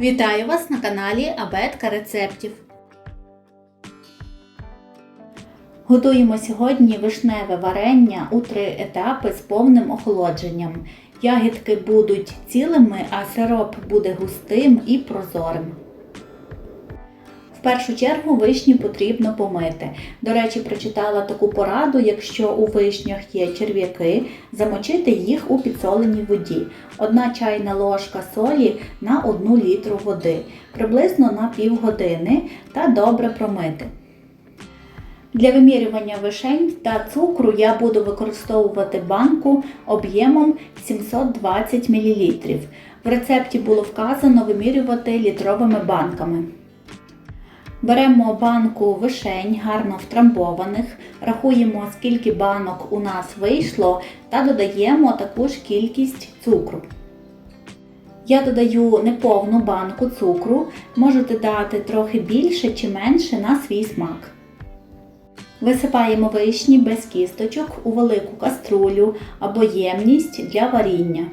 Вітаю вас на каналі Абетка рецептів. Готуємо сьогодні вишневе варення у три етапи з повним охолодженням. Ягідки будуть цілими, а сироп буде густим і прозорим. Першу чергу вишні потрібно помити. До речі, прочитала таку пораду, якщо у вишнях є черв'яки, замочити їх у підсоленій воді. Одна чайна ложка солі на 1 літру води, приблизно на півгодини та добре промити. Для вимірювання вишень та цукру я буду використовувати банку об'ємом 720 мл. В рецепті було вказано вимірювати літровими банками. Беремо банку вишень, гарно втрамбованих, рахуємо, скільки банок у нас вийшло, та додаємо таку ж кількість цукру. Я додаю неповну банку цукру, можете дати трохи більше чи менше на свій смак. Висипаємо вишні без кісточок у велику каструлю або ємність для варіння.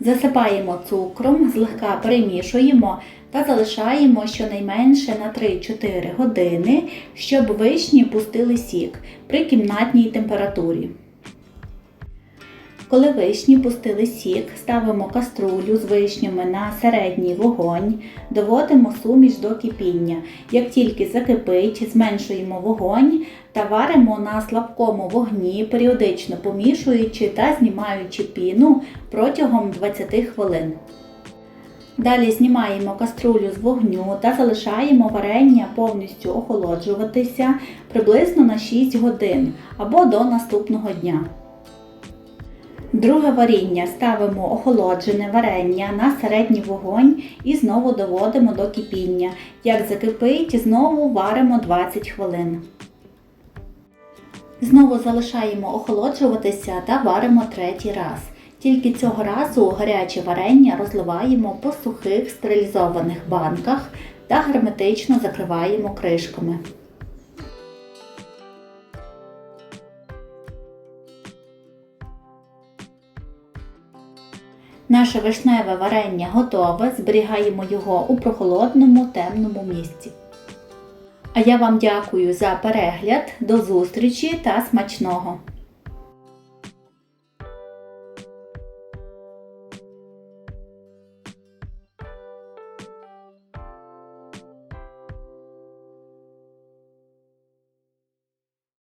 Засипаємо цукром, злегка перемішуємо та залишаємо щонайменше на 3-4 години, щоб вишні пустили сік при кімнатній температурі. Коли вишні пустили сік, ставимо каструлю з вишнями на середній вогонь, доводимо суміш до кипіння. Як тільки закипить, зменшуємо вогонь та варимо на слабкому вогні, періодично помішуючи та знімаючи піну протягом 20 хвилин. Далі знімаємо каструлю з вогню та залишаємо варення повністю охолоджуватися приблизно на 6 годин або до наступного дня. Друге варіння ставимо охолоджене варення на середній вогонь і знову доводимо до кипіння. Як закипить, знову варимо 20 хвилин. Знову залишаємо охолоджуватися та варимо третій раз. Тільки цього разу гаряче варення розливаємо по сухих стерилізованих банках та герметично закриваємо кришками. Наше вишневе варення готове, зберігаємо його у прохолодному темному місці. А я вам дякую за перегляд, до зустрічі та смачного!